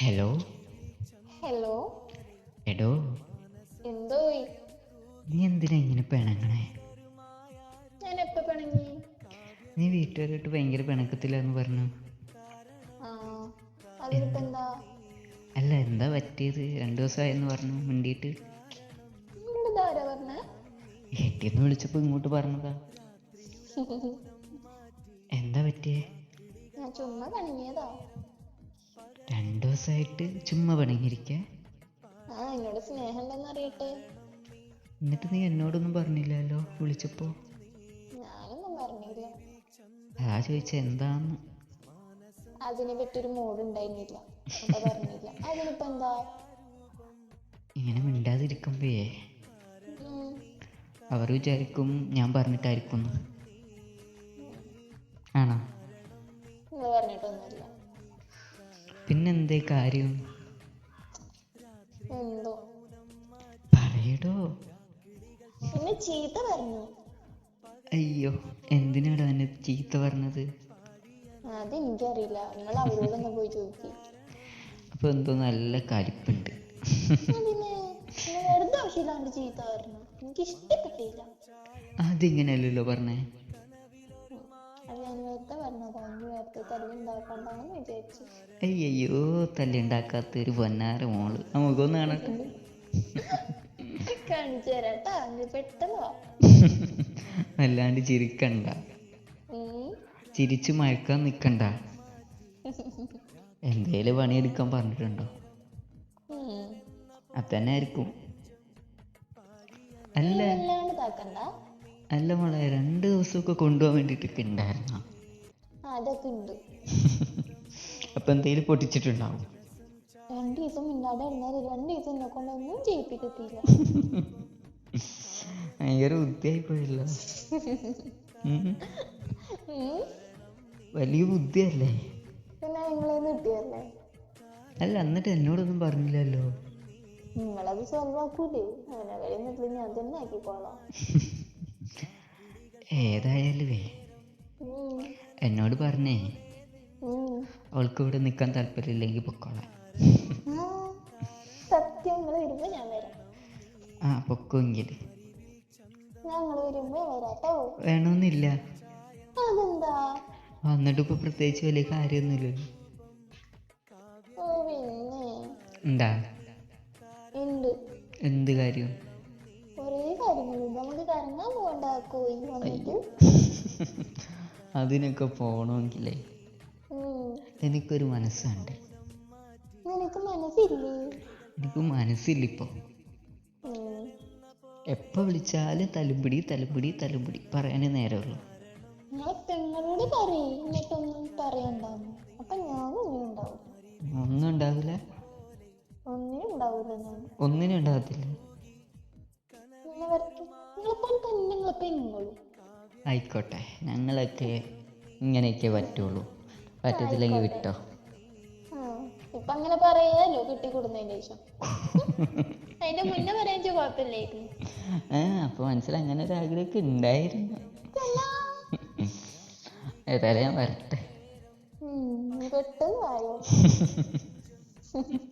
Hello hello എടോ. എന്തോ? നീ എന്തിനാ ഇങ്ങനെ പിണങ്ങണേ? ഞാൻ എപ്പ പിണങ്ങി? നീ വീട്ടുകാരായിട്ട് ഭയങ്കര പിണക്കത്തിലാന്ന് പറഞ്ഞു. അല്ല എന്താ പറ്റിയത്? രണ്ടു ദിവസമായെന്ന് പറഞ്ഞു മിണ്ടിയിട്ട്. എട്ടിന്ന് വിളിച്ചപ്പോൾ ഇങ്ങോട്ട് പറഞ്ഞതാ. എന്താ പറ്റിയേ? ചുമ്മാ രണ്ടു ദിവസമായിട്ട് ചുമ്മാ പിണങ്ങിയിരിക്ക. ആ എന്നോട് സ്നേഹം ഉണ്ടെന്ന് അറിയട്ടെ എന്നിട്ട് നീ എന്നോടൊന്നും പറഞ്ഞില്ലല്ലോ വിളിച്ചപ്പോ? ഞാനൊന്നും പറഞ്ഞില്ല. അതാ ചോദിച്ച എന്താന്ന്? അതിനെ പറ്റിയൊരു മൂഡ് ഉണ്ടായിരുന്നില്ല അപ്പൊ പറഞ്ഞില്ല. അതിനിപ്പോ എന്താ? ഇങ്ങനെ മിണ്ടാതിരിക്കുമ്പോഴേ ഉം, അവർ വിചാരിക്കും ഞാൻ പറഞ്ഞിട്ടായിരിക്കും ആണോ? പറഞ്ഞിട്ടൊന്നുമില്ല. പിന്നെന്തേ കാര്യം? എന്തോ? പറയടോ. പിന്നെ ചീത്ത പറഞ്ഞു. അയ്യോ എന്തിനാടാ എന്നെ ചീത്ത പറഞ്ഞത്? അതെനിക്കറിയില്ല. നിങ്ങൾ അവരോടൊന്ന് പോയി ചോദിക്കും. അപ്പൊ എന്തോ നല്ല കലിപ്പുണ്ട്. നിങ്ങൾ വെറുതെ ആവശ്യമില്ലാണ്ട് ചീത്ത പറഞ്ഞു. എനിക്ക് ഇഷ്ടപ്പെട്ടില്ല അതിങ്ങനെയല്ലല്ലോ പറഞ്ഞേ. വെറുതെ പറഞ്ഞതാ ഇനി വെറുതെ തല്ലുണ്ടാക്കണ്ടെന്ന് വിചാരിച്ചു. അയ്യോ തല്ലുണ്ടാക്കാത്ത ഒരു പൊന്നാര മോൾ. നമുക്കൊന്ന് കാണട്ടെ. കാണിച്ചു തരാട്ടാ ഇനി പെട്ടെന്ന് അല്ലാണ്ട് ചിരിക്കണ്ട. ചിരിച്ചു മയക്കാൻ നിക്കണ്ട. എന്തേലും പണിയെടുക്കാൻ പറഞ്ഞിട്ടുണ്ടോ. അതന്നെ ആയിരിക്കും. അല്ല. അല്ല മോളെ രണ്ട് ദിവസമൊക്കെ കൊണ്ടുപോകാൻ വേണ്ടിട്ടൊക്കെ ഉണ്ടായിരുന്ന? അതൊക്കെ ഉണ്ട് അപ്പൊ എന്തേലും പൊട്ടിച്ചിട്ടുണ്ടാവും. രണ്ട് ദിവസം മിണ്ടാതെ ഇരുന്നാൽ രണ്ട് ദിവസം എന്നെ കൊണ്ടൊന്നും ചെയ്യിപ്പിക്കത്തില്ല. ഭയങ്കര ബുദ്ധിയായി പോയല്ലോ. വലിയ ബുദ്ധിയല്ലേ? പിന്നെ നിങ്ങളെ കിട്ടിയല്ലേ അല്ല എന്നിട്ട് എന്നോടൊന്നും പറഞ്ഞില്ലല്ലോ. നിങ്ങളത് സോൾവ് ആക്കൂലേ. അങ്ങനെ കഴിയുന്നില്ല ഞാൻ തന്നെ ആക്കിക്കോളാം ഏതായാലുവേ. ഉം. എന്നോട് പറഞ്ഞേ. അവൾക്ക് ഇവിടെ നിൽക്കാൻ താല്പര്യമില്ലെങ്കിൽ പൊക്കോളാം. ആ, സത്യം നിങ്ങൾ വരുമ്പോ ഞാൻ വരാം. ആ പൊക്കുമെങ്കിൽ ഞങ്ങൾ വരുമ്പോ വരാട്ടോ വേണമെന്നില്ല അതെന്താ? വന്നിട്ട് ഇപ്പൊ പ്രത്യേകിച്ച് വലിയ കാര്യമൊന്നുമില്ലല്ലോ. എന്താ? എന്ത് കാര്യം? അതിനൊക്കെ പോണമെങ്കിലേ. എനിക്കൊരു മനസ്സുണ്ട്. എനിക്ക് മനസ്സില്ല? ഇപ്പോ ഉം. എപ്പോൾ വിളിച്ചാലും തലുപിടി തലുപിടി തലുപിടി പറയാനേ നേരമുള്ളൂ. ഒന്നും ഉണ്ടാവും ഒന്നും ഉണ്ടാവില്ല ഒന്നിനും ഉണ്ടാവൂല ഞാൻ ഒന്നിനും ഉണ്ടാകത്തില്ല നിങ്ങളെ വരട്ടെ നിങ്ങളെപ്പോലെ നിങ്ങളെ ആയിക്കോട്ടെ ഞങ്ങളൊക്കെ ഇങ്ങനെയൊക്കെ പറ്റുള്ളൂ. പറ്റത്തില്ലെങ്കിൽ വിട്ടോ? ഇപ്പൊ അങ്ങനെ പറയാലോ കിട്ടിക്കൊടുന്നതിന്റെ ശേഷം. അതിന്റെ മുന്നേ പറയാൻ കുഴപ്പമില്ലായിരുന്നു. ആ അപ്പോൾ മനസ്സിൽ അങ്ങനെ ഒരു ആഗ്രഹമൊക്കെ ഉണ്ടായിരുന്നു. ഏതായാലും ഞാൻ വരട്ടെ. പെട്ടെന്ന് ആയോ